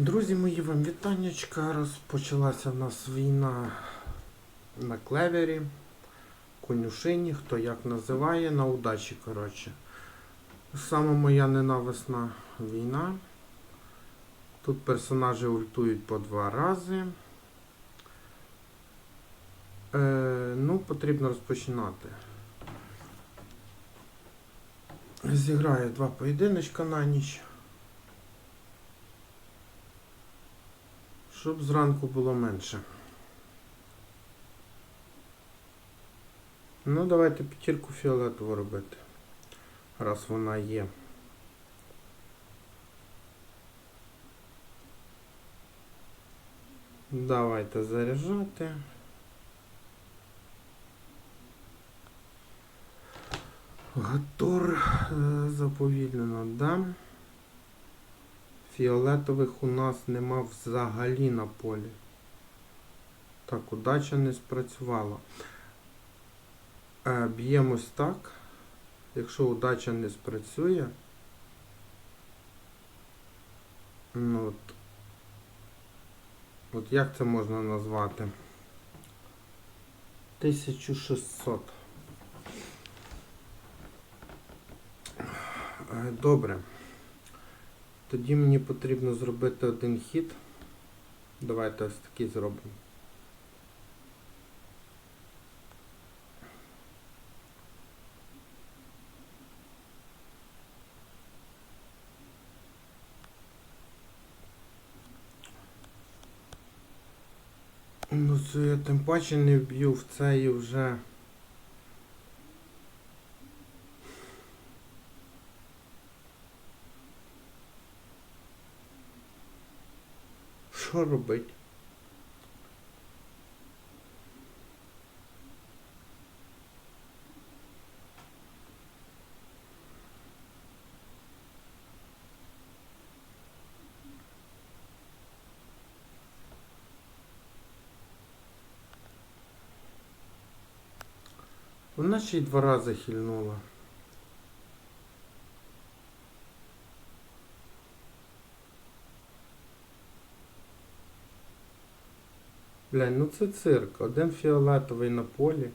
Друзі мої, вам вітаннячка. Розпочалася в нас війна на клевері, конюшині, хто як називає, на удачі, коротше. Саме моя ненависна війна. Тут персонажі ультують по два рази. Е, ну, потрібно розпочинати. Зіграю два поєдиночка на ніч. Щоб зранку було менше. Ну, давайте п'ятірку фіолетову робити. Раз вона є. Давайте заряджати. Гатор е, заповільнено дам. Фіолетових у нас нема взагалі на полі. Так, удача не спрацювала. Е, Б'ємось так. Якщо удача не спрацює. Ну от. От як це можна назвати? 1600. Е, Добре. Тоді мені потрібно зробити один хід. Давайте ось такий зробимо. Ну, це я тим паче не вб'ю в цей вже. Що робить? Вона ще й два рази хильнула. Блядь, ну це цирк. Один фіолетовий на полі.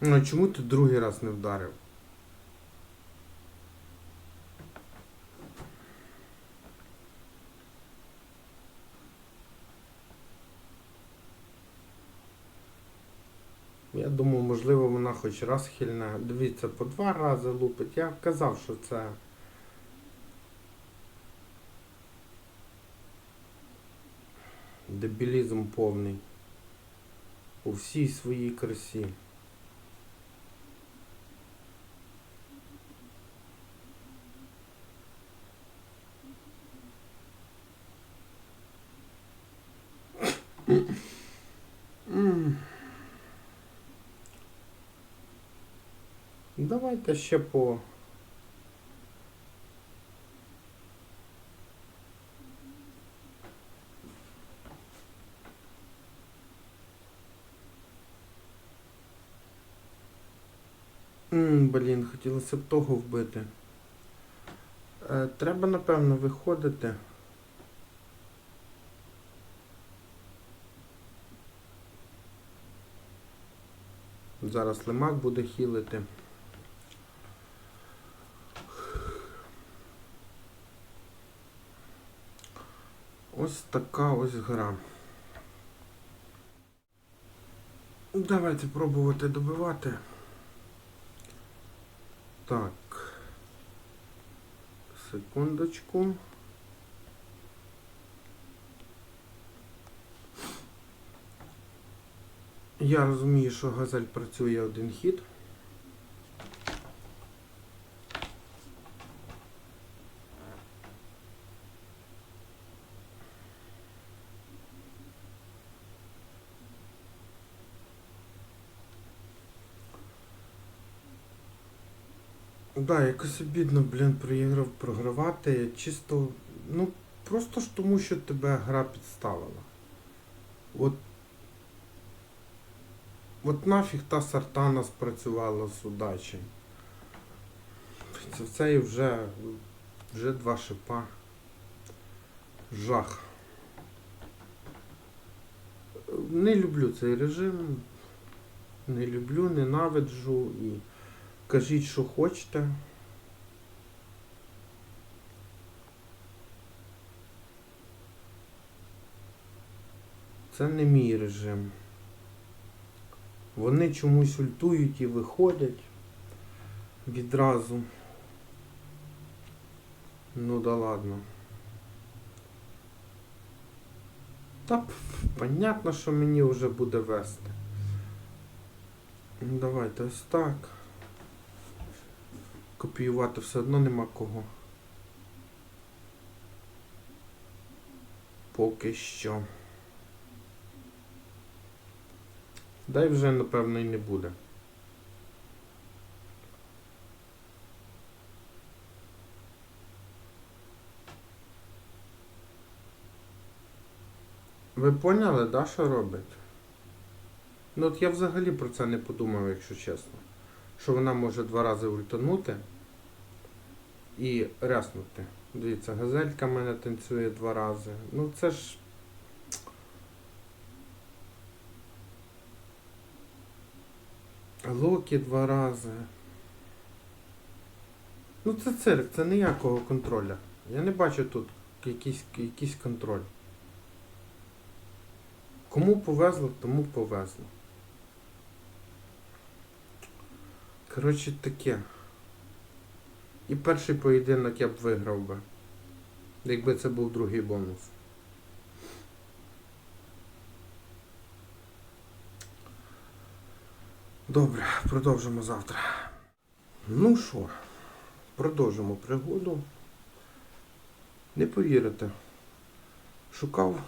Ну а чому ти другий раз не вдарив? Я думав, можливо, вона хоч раз хильне. Дивіться, по два рази лупить. Я казав, що це. Дебілізм повний. У всій своїй красі. М. Давайте ще по. М, Блін, хотілося б того вбити. Е, треба, напевно, виходити. Зараз лимак буде хілити. Ось така ось гра. Давайте пробувати добивати. Так. Секундочку. Я розумію, що газель працює один хід. Да, якось обідно, блін, проіграв програвати. Чисто, ну, просто ж тому, що тебе гра підставила. От. От нафіг та сартана спрацювала з удачі. Це в цей вже, вже два шипа. Жах. Не люблю цей режим. Не люблю, ненавиджу і кажіть, що хочете. Це не мій режим. Вони чомусь ультують і виходять відразу. Ну да ладно. Та понятно, що мені вже буде вести. Ну, Давайте ось так. Копіювати все одно нема кого. Поки що. Дай вже, напевно, і не буде. Ви поняли, да, що робить? Ну от я взагалі про це не подумав, якщо чесно. Що вона може два рази ультанути і ряснути. Дивіться, газелька в мене танцює два рази. Ну це ж. Локі два рази. Ну це цирк, це ніякого контроля. Я не бачу тут якийсь, якийсь контроль. Кому повезло, тому повезло. Коротше таке. І перший поєдинок я б виграв би. Якби це був другий бонус. Добре, продовжимо завтра. Ну що, продовжимо пригоду. Не повірите. Шукав,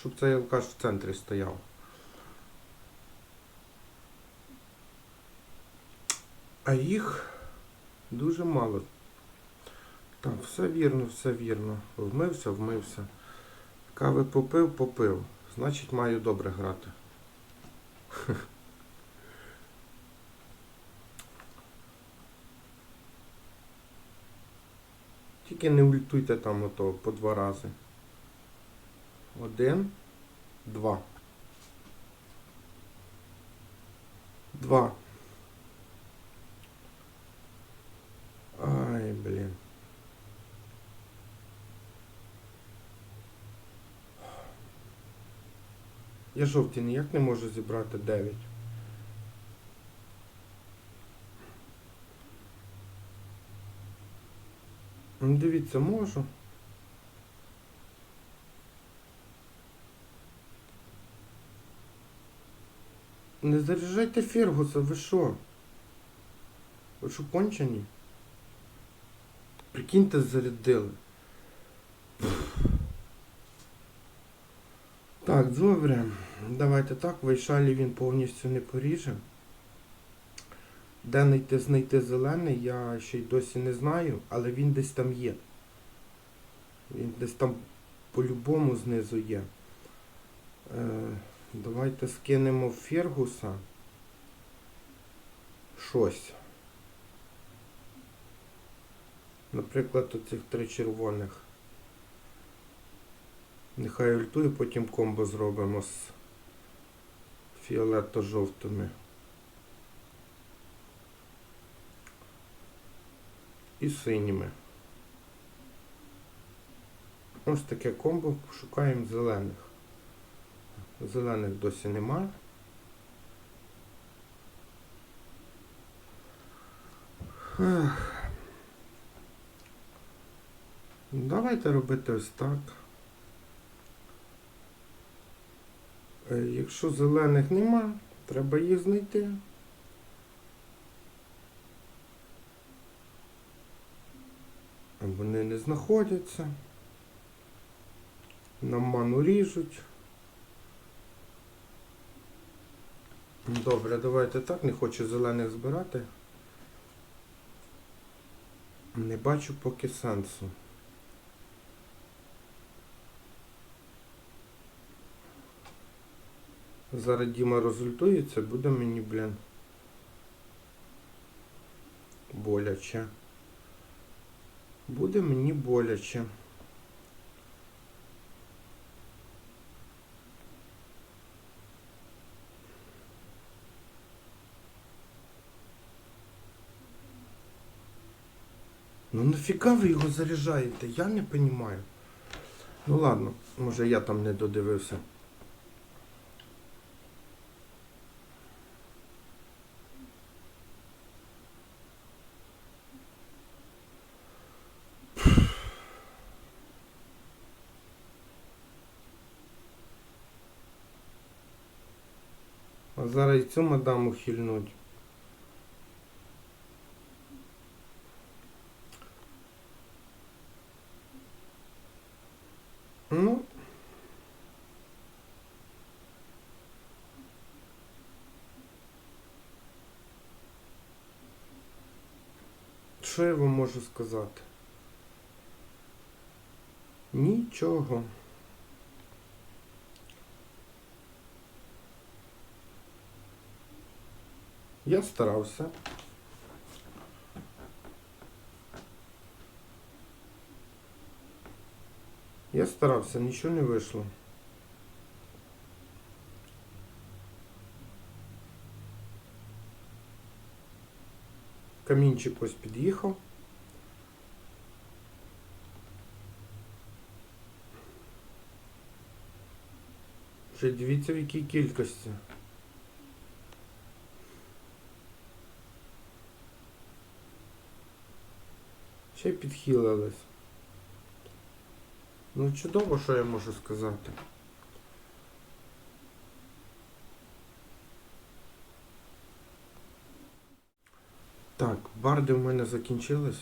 щоб цей алкаш в центрі стояв. А їх дуже мало. Так, все вірно, все вірно. Вмився, вмився. Кави попив, попив. Значить, маю добре грати. Тільки не ультуйте там ото по два рази. Один, два. Два. Ай, блін. Я жовті ніяк не можу зібрати 9. Ну, Дивіться, можу. Не заряджайте Фергуса, ви що? Ви що кончені? Прикиньте, зарядили. Так, добре. Давайте так, вайшалі він повністю не поріже. Де знайти, знайти зелений, я ще й досі не знаю, але він десь там є. Він десь там по-любому знизу є. Е, давайте скинемо Фергуса щось. Наприклад, оцих три червоних. Нехай ультує, потім комбо зробимо з фіолето-жовтими. І синіми. Ось таке комбо. Шукаємо зелених. Зелених досі нема. Давайте робити ось так. Якщо зелених нема, треба їх знайти. Вони не знаходяться. Нам ману ріжуть. Добре, давайте так, не хочу зелених збирати. Не бачу поки сенсу. Зараз Діма розультується, буде мені, блін. Боляче. Буде мені боляче. Ну нафіга ви його заряджаєте? Я не розумію. Ну ладно, може я там не додивився. Зараз і цю мадаму хильнуть. Ну. Що я вам можу сказати? Нічого. Я старався. Я старався, нічого не вийшло. Камінчик ось під'їхав. Ще дивіться в якій кількості. Ще підхилились. Ну чудово, що я можу сказати. Так, барди в мене закінчились.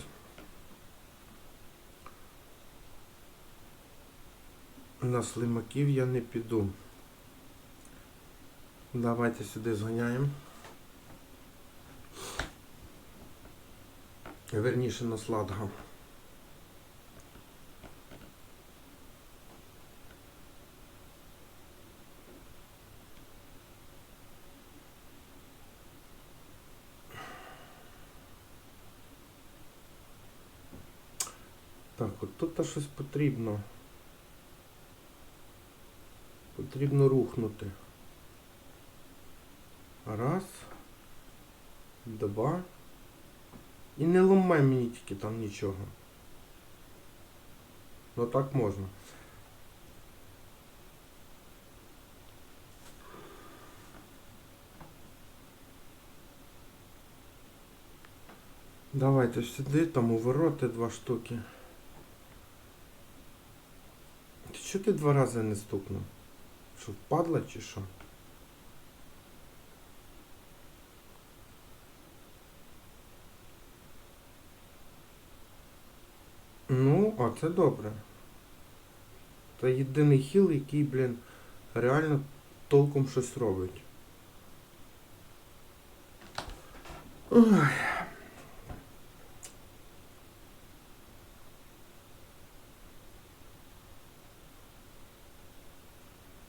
На слимаків я не піду. Давайте сюди зганяємо. Верніше на сладга. Так, от тут щось потрібно. Потрібно рухнути. Раз. Два. І не ламай мені тільки там нічого. Ну так можна. Давайте сюди, там у вороти два штуки. Ти чого ти два рази не стукнув? Що, впадла чи що? Ну, а це добре. Це єдиний хіл, який, блін, реально толком щось робить. Ой.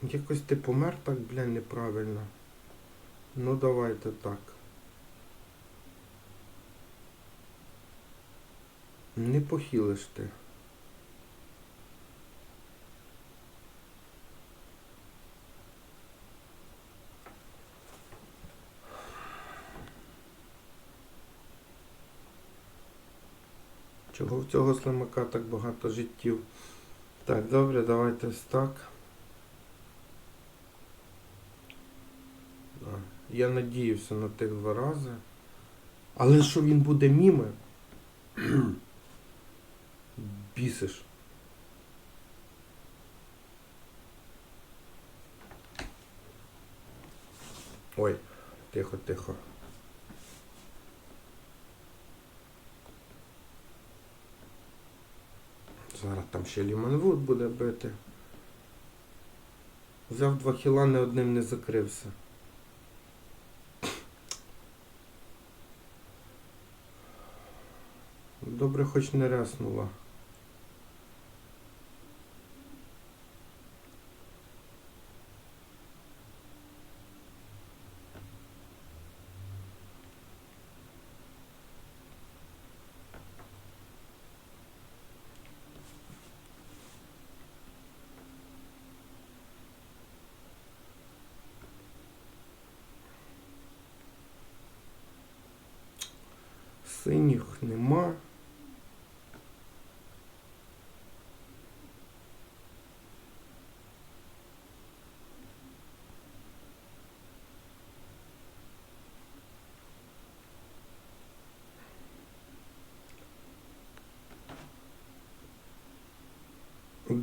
Якось ти помер так, блін, неправильно. Ну давайте так. Не похилиш ти. Чого в цього слимака так багато життів? Так, добре, давайте ось так. Я надіявся на тих два рази. Але що він буде міми? Бісиш. Ой, тихо, тихо. Зараз там ще Ліманвуд буде бити. Взяв два хіла, не одним не закрився. Добре, хоч не ряснула. Синіх нема.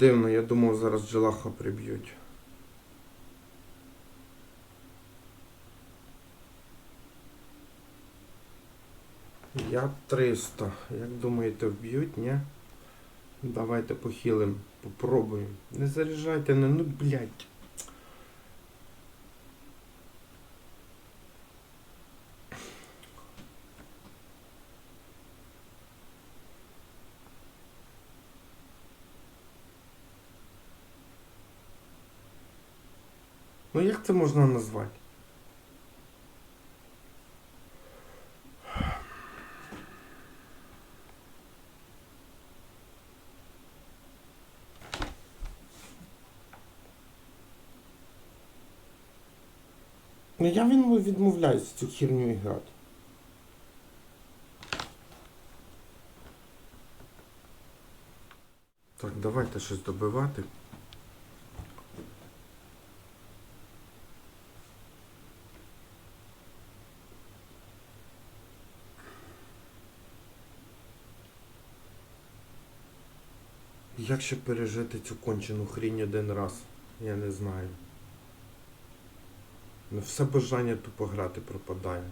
Дивно, я думав, зараз джелаха приб'ють. Я 300. Як думаєте, вб'ють, ні? Давайте похилим, попробуємо. Не заряджайте, не, ну блядь. Ну як це можна назвати? Ну я він відмовляюсь цю херню грати. Так, давайте щось добивати. Як ще пережити цю кончену хрінь один раз? Я не знаю. Ну, все бажання тупо грати пропадає.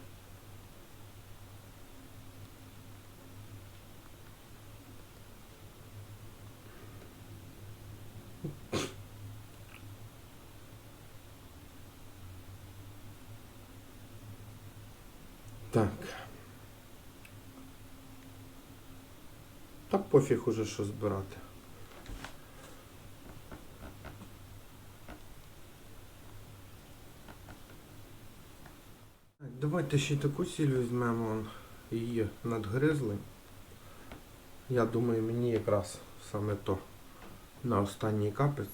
Так. Та пофіг уже що збирати. Так, давайте ще й таку сіль візьмемо. Її надгризли. Я думаю, мені якраз саме то на останній капець.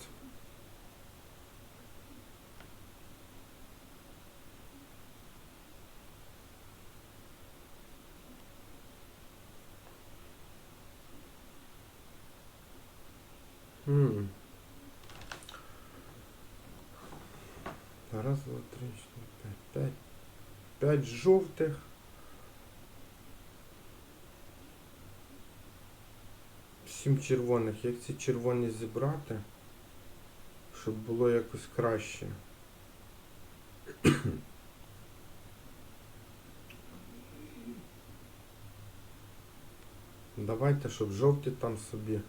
Раз, два, три, чотири, п'ять. П'ять. П'ять жовтих. Сім червоних. Як ці червоні зібрати, щоб було якось краще. Давайте, щоб жовті там собі.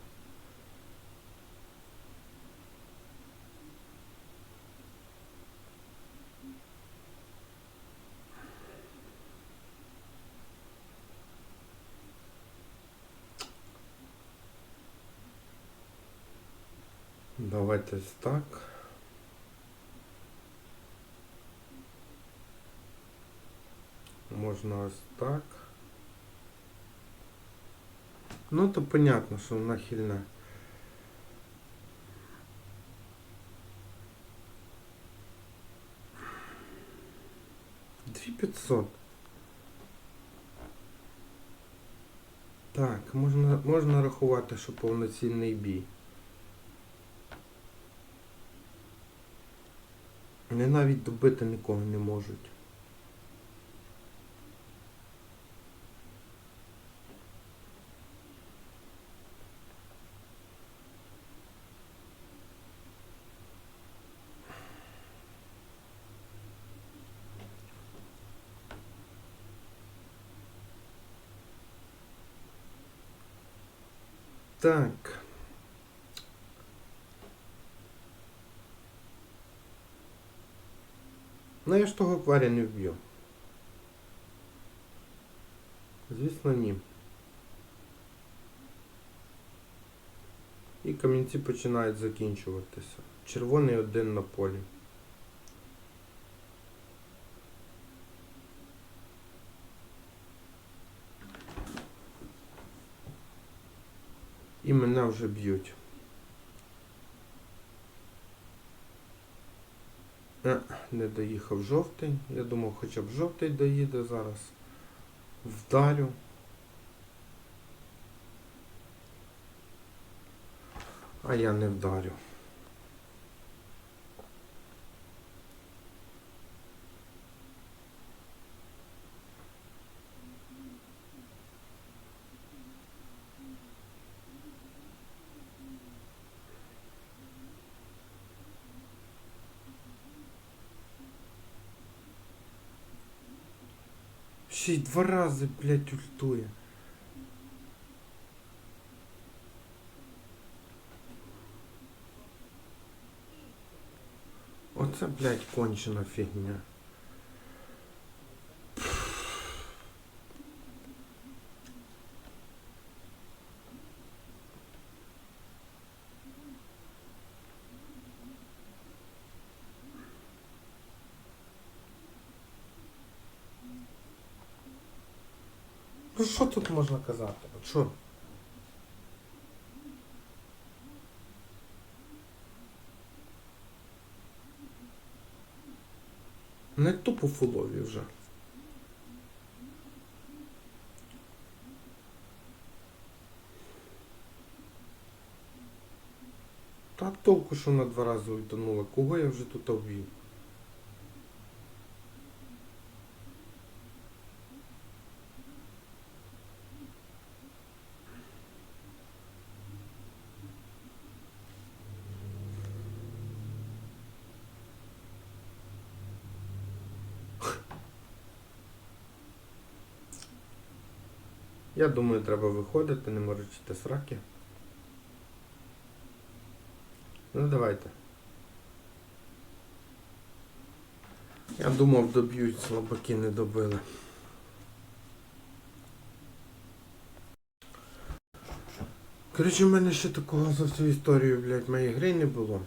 Давайте так. Можна ось так. Ну, то понятно, що вона хильна. Дві п'ятсот. Так, можна, можна рахувати, що повноцінний бій. Вони навіть добити нікого не можуть. Так. Ну я ж того тваря не вб'ю. Звісно, ні. І камінці починають закінчуватися. Червоний один на полі. І мене вже б'ють. Не доїхав жовтий. Я думав, хоча б жовтий доїде зараз. Вдарю. А я не вдарю. Ще й два рази, блядь, ультує. Оце, блядь, кончена фігня. Ну що тут можна казати? От що? Не тупо фулові вже. Та толку, що на два рази ультанула. Кого я вже тут обвів? Я думаю, треба виходити, не морочити сраки. Ну давайте. Я думав, доб'ють, слабаки не добили. Коротше, в мене ще такого за всю історію, блядь, моєї гри не було.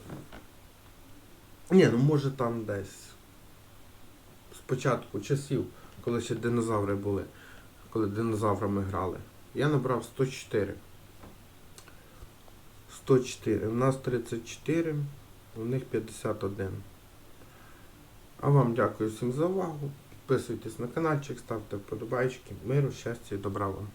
Ні, ну може там десь. Спочатку часів, коли ще динозаври були, коли динозаврами грали. Я набрав 104. 104. У нас 34, у них 51. А вам дякую всім за увагу. Підписуйтесь на каналчик, ставте вподобайки. Миру, щастя і добра вам.